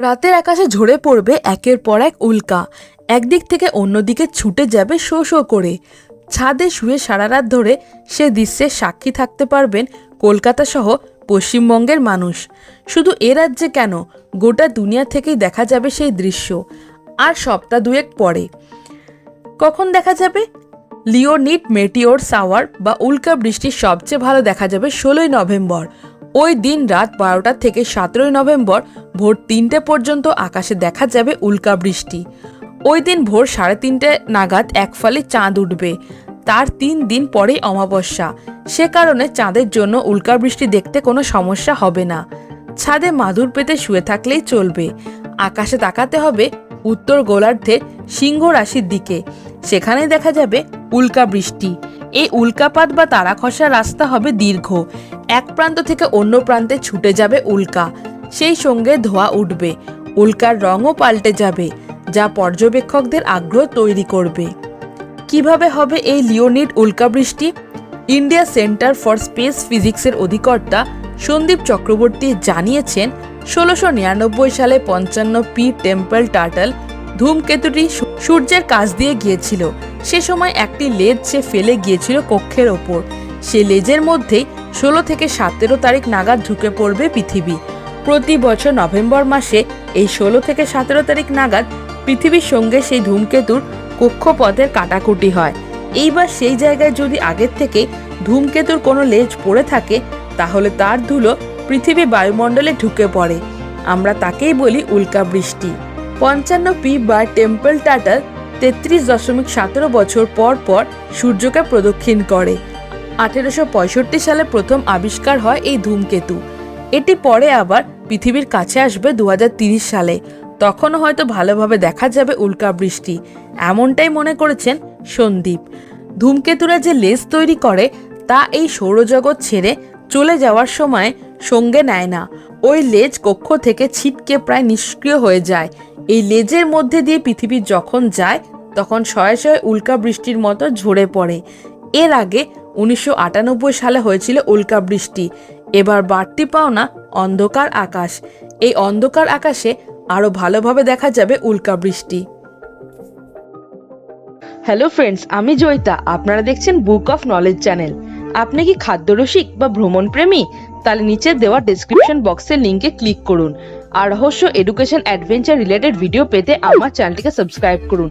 রাতের আকাশে ঝরে পড়বে একের পর এক উল্কা। একদিক থেকে অন্যদিকে ছুটে যাবে শো শো করে। ছাদে শুয়ে সারা রাত ধরে সে দৃশ্যের সাক্ষী থাকতে পারবেন কলকাতা সহ পশ্চিমবঙ্গের মানুষ। শুধু এ রাজ্যে কেন? গোটা দুনিয়া থেকেই দেখা যাবে সেই দৃশ্য। আর সপ্তাহ দুয়েক পরে। কখন দেখা যাবে? লিওনিট মেটিওর সাওয়ার বা উল্কা বৃষ্টি সবচেয়ে ভালো দেখা যাবে ষোলোই নভেম্বর। ওই দিন রাত বারোটা থেকে সতেরোই নভেম্বর ভোর তিনটে পর্যন্ত আকাশে দেখা যাবে উল্কা বৃষ্টি। ওই দিন ভোর সাড়ে তিনটে নাগাদ এক ফালি চাঁদ উঠবে। তার তিন দিন পরেই অমাবস্যা। সে কারণে চাঁদের জন্য উল্কা বৃষ্টি দেখতে কোনো সমস্যা হবে না। ছাদে মাদুর পেতে শুয়ে থাকলেই চলবে। আকাশে তাকাতে হবে উত্তর গোলার্ধের সিংহ রাশির দিকে। সেখানে দেখা যাবে উল্কা বৃষ্টি। এই উল্কাপাত বা তারা খসার রাস্তা হবে দীর্ঘ। এক প্রান্ত থেকে অন্য প্রান্তে ছুটে যাবে উল্কা। সেই সঙ্গে ধোঁয়া উঠবে। উল্কার রঙও পাল্টে যাবে, যা পর্যবেক্ষকদের আগ্রহ তৈরি করবে। কীভাবে হবে এই লিওনিড উল্কা বৃষ্টি ইন্ডিয়া সেন্টার ফর স্পেস ফিজিক্সের অধিকর্তা সন্দীপ চক্রবর্তী জানিয়েছেন, ষোলোশো নিরানব্বই সালে পঞ্চান্ন পি টেম্পল টার্টল ধূমকেতুটি সূর্যের কাছ দিয়ে গিয়েছিল। সে সময় একটি লেজ সে ফেলে গিয়েছিল কক্ষের ওপর। সে লেজের মধ্যেই ষোলো থেকে সতেরো তারিখ নাগাদ ঢুকে পড়বে পৃথিবী। প্রতি বছর নভেম্বর মাসে এই ষোলো থেকে সতেরো তারিখ নাগাদ পৃথিবীর সঙ্গে সেই ধূমকেতুর কক্ষপথের কাটাকুটি হয়। এইবার সেই জায়গায় যদি আগের থেকে ধূমকেতুর কোনো লেজ পড়ে থাকে, তাহলে তার ধুলো পৃথিবী বায়ুমণ্ডলে ঢুকে পড়ে। আমরা তাকেই বলি উল্কা বৃষ্টি। পঞ্চান্ন পি বা টেম্পল টাটার তেত্রিশ দশমিক সতেরো বছর পর পর সূর্যকে প্রদক্ষিণ করে। আঠেরোশো পঁয়ষট্টি সালে প্রথম আবিষ্কার হয় এই ধূমকেতু। এটি পরে আবার পৃথিবীর কাছে আসবে দু সালে। তখনও হয়তো ভালোভাবে দেখা যাবে উল্কা বৃষ্টি, এমনটাই মনে করেছেন সন্দীপ। ধূমকেতুরা যে লেজ তৈরি করে, তা এই সৌরজগৎ ছেড়ে চলে যাওয়ার সময় সঙ্গে নেয় না। ওই লেজ কক্ষ থেকে ছিটকে প্রায় নিষ্ক্রিয় হয়ে যায়। এই লেজের মধ্যে দিয়ে পৃথিবী যখন যায়, তখন শয়ে শয়ে উল্কা বৃষ্টির মতো ঝরে পড়ে। এর আগে উনিশশো আটানব্বই সালে হয়েছিল উল্কা বৃষ্টি এবার বাড়তি পাওনা অন্ধকার আকাশ। এই অন্ধকার আকাশে আরও ভালোভাবে দেখা যাবে উল্কা বৃষ্টি হ্যালো ফ্রেন্ডস, আমি জয়িতা। আপনারা দেখছেন বুক অফ নলেজ চ্যানেল। আপনি কি খাদ্যরসিক বা ভ্রমণ প্রেমী তাহলে নিচে দেওয়া ডেসক্রিপশন বক্সের লিঙ্কে ক্লিক করুন। আর রহস্য এডুকেশন অ্যাডভেঞ্চার রিলেটেড ভিডিও পেতে আমার চ্যানেলটিকে সাবস্ক্রাইব করুন।